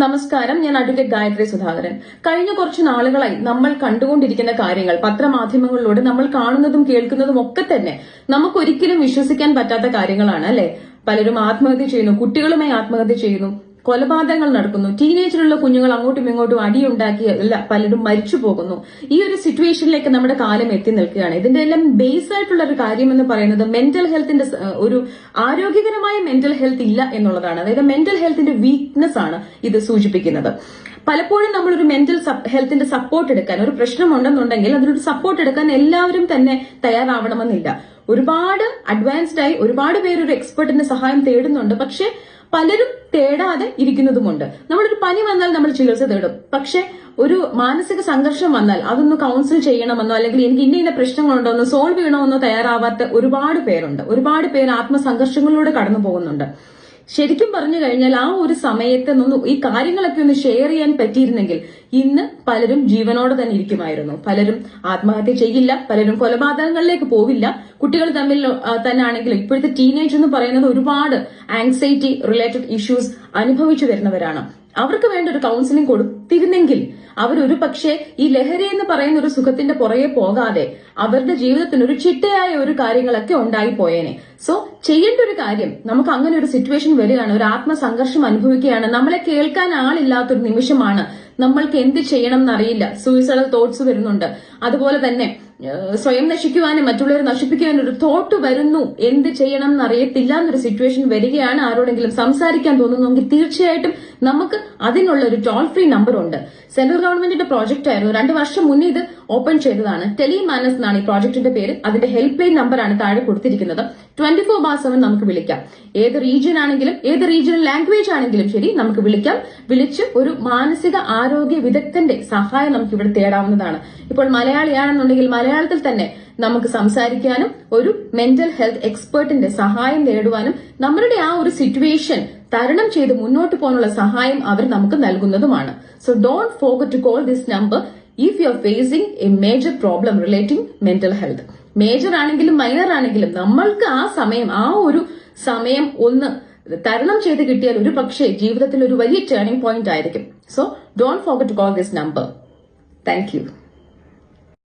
നമസ്കാരം. ഞാൻ അഡ്വക്കേറ്റ് ഗായത്രി സുധാകരൻ. കഴിഞ്ഞ കുറച്ച് നാളുകളായി നമ്മൾ കണ്ടുകൊണ്ടിരിക്കുന്ന കാര്യങ്ങൾ പത്രമാധ്യമങ്ങളിലൂടെ നമ്മൾ കാണുന്നതും കേൾക്കുന്നതും ഒക്കെ തന്നെ നമുക്കൊരിക്കലും വിശ്വസിക്കാൻ പറ്റാത്ത കാര്യങ്ങളാണ് അല്ലെ? പലരും ആത്മഹത്യ ചെയ്യുന്നു കുട്ടികളുമായി ആത്മഹത്യ ചെയ്യുന്നു കൊലപാതകങ്ങൾ നടക്കുന്നു. ടീനേജിലുള്ള കുഞ്ഞുങ്ങൾ അങ്ങോട്ടും ഇങ്ങോട്ടും അടിയുണ്ടാക്കി അല്ല പലരും മരിച്ചു പോകുന്നു. ഈ ഒരു സിറ്റുവേഷനിലേക്ക് നമ്മുടെ കാലം എത്തി നിൽക്കുകയാണ്. ഇതിന്റെ എല്ലാം ബേസ് ആയിട്ടുള്ള ഒരു കാര്യം എന്ന് പറയുന്നത് മെന്റൽ ഹെൽത്തിന്റെ ഒരു ആരോഗ്യകരമായ മെന്റൽ ഹെൽത്ത് ഇല്ല എന്നുള്ളതാണ്. അതായത് മെന്റൽ ഹെൽത്തിന്റെ വീക്ക്നെസ് ആണ് ഇത് സൂചിപ്പിക്കുന്നത്. പലപ്പോഴും നമ്മൾ ഒരു മെന്റൽ ഹെൽത്തിന്റെ സപ്പോർട്ട് എടുക്കാൻ ഒരു പ്രശ്നമുണ്ടെന്നുണ്ടെങ്കിൽ അതിനൊരു സപ്പോർട്ട് എടുക്കാൻ എല്ലാവരും തന്നെ തയ്യാറാവണമെന്നില്ല. ഒരുപാട് അഡ്വാൻസ്ഡ് ആയി ഒരുപാട് പേര് ഒരു എക്സ്പെർട്ടിന്റെ സഹായം തേടുന്നുണ്ട്. പക്ഷെ പലരും തേടാതെ ഇരിക്കുന്നതുമുണ്ട്. നമ്മളൊരു പനി വന്നാൽ നമ്മൾ ചികിത്സ തേടും. പക്ഷെ ഒരു മാനസിക സംഘർഷം വന്നാൽ അതൊന്ന് കൗൺസിൽ ചെയ്യണമെന്നോ അല്ലെങ്കിൽ എനിക്ക് ഇന്ന ഇന്ന പ്രശ്നങ്ങളുണ്ടോ ഒന്ന് സോൾവ് ചെയ്യണമെന്നോ തയ്യാറാവാത്ത ഒരുപാട് പേരുണ്ട്. ഒരുപാട് പേര് ആത്മസംഘർഷങ്ങളിലൂടെ കടന്നു പോകുന്നുണ്ട് ശരിക്കും പറഞ്ഞു കഴിഞ്ഞാൽ ആ ഒരു സമയത്ത് നിന്ന് ഈ കാര്യങ്ങളൊക്കെ ഒന്ന് ഷെയർ ചെയ്യാൻ പറ്റിയിരുന്നെങ്കിൽ ഇന്ന് പലരും ജീവനോടെ തന്നെ ഇരിക്കുമായിരുന്നു. പലരും ആത്മഹത്യ ചെയ്യില്ല പലരും കൊലപാതകങ്ങളിലേക്ക് പോവില്ല. കുട്ടികൾ തമ്മിൽ തന്നെ ആണെങ്കിലും ഇപ്പോഴത്തെ ടീനേജ് എന്ന് പറയുന്നത് ഒരുപാട് ആങ്സൈറ്റി റിലേറ്റഡ് ഇഷ്യൂസ് അനുഭവിച്ചു വരുന്നവരാണ്. അവർക്ക് വേണ്ട ഒരു കൗൺസിലിംഗ് കൊടുത്തിരുന്നെങ്കിൽ അവരൊരു പക്ഷേ ഈ ലഹരി എന്ന് പറയുന്ന ഒരു സുഖത്തിന്റെ പുറകെ പോകാതെ അവരുടെ ജീവിതത്തിന് ഒരു ചിട്ടയായ ഒരു കാര്യങ്ങളൊക്കെ ഉണ്ടായി പോയേനെ. സോ ചെയ്യേണ്ട ഒരു കാര്യം നമുക്ക് അങ്ങനെ ഒരു സിറ്റുവേഷൻ വരികയാണ് ഒരു ആത്മസംഘർഷം അനുഭവിക്കുകയാണ്. നമ്മളെ കേൾക്കാൻ ആളില്ലാത്തൊരു നിമിഷമാണ് നമ്മൾക്ക് എന്ത് ചെയ്യണം എന്നറിയില്ല. സൂയിസൈഡൽ തോട്ട്സ് വരുന്നുണ്ട്. അതുപോലെ തന്നെ സ്വയം നശിക്കുവാനും മറ്റുള്ളവരെ നശിപ്പിക്കുവാനും ഒരു തോട്ട് വരുന്നു. എന്ത് ചെയ്യണം എന്നറിയത്തില്ല എന്നൊരു സിറ്റുവേഷൻ വരികയാണ് ആരോടെങ്കിലും സംസാരിക്കാൻ തോന്നുന്നുവെങ്കിൽ തീർച്ചയായിട്ടും നമുക്ക് അതിനുള്ള ഒരു ടോൾ ഫ്രീ നമ്പർ ഉണ്ട്. സെൻട്രൽ ഗവൺമെന്റിന്റെ പ്രോജക്റ്റ് ആയിരുന്നു. രണ്ട് വർഷം മുന്നേ ഇത് ഓപ്പൺ ചെയ്തതാണ്. ടെലി മാനസ് എന്നാണ് ഈ പ്രോജക്റ്റിന്റെ പേര്. അതിന്റെ ഹെൽപ്പ് ലൈൻ നമ്പറാണ് താഴെ കൊടുത്തിരിക്കുന്നത്. ട്വന്റി ഫോർ ബാർ സെവൻ നമുക്ക് വിളിക്കാം. ഏത് റീജിയൻ ആണെങ്കിലും ഏത് റീജിയണൽ ലാംഗ്വേജ് ആണെങ്കിലും ശരി നമുക്ക് വിളിക്കാം. വിളിച്ച് ഒരു മാനസിക ആരോഗ്യ വിദഗ്ധന്റെ സഹായം നമുക്ക് ഇവിടെ തേടാവുന്നതാണ്. ഇപ്പോൾ മലയാളിയാണെന്നുണ്ടെങ്കിൽ മലയാളത്തിൽ തന്നെ നമുക്ക് സംസാരിക്കാനും ഒരു മെന്റൽ ഹെൽത്ത് എക്സ്പേർട്ടിന്റെ സഹായം നേടുവാനും നമ്മളുടെ ആ ഒരു സിറ്റുവേഷൻ തരണം ചെയ്ത് മുന്നോട്ട് പോകാനുള്ള സഹായം അവർ നമുക്ക് നൽകുന്നതുമാണ്. So don't forget to call this number if you are facing a major problem relating mental health major ആണെങ്കിലും മൈനർ ആണെങ്കിലും നമ്മൾക്ക് ആ സമയം ആ ഒരു സമയം ഒന്ന് തരണം ചെയ്ത് കിട്ടിയാൽ ഒരു പക്ഷേ ജീവിതത്തിൽ ഒരു വലിയ ടേണിംഗ് പോയിന്റ് ആയിരിക്കും. So don't forget to call this number thank you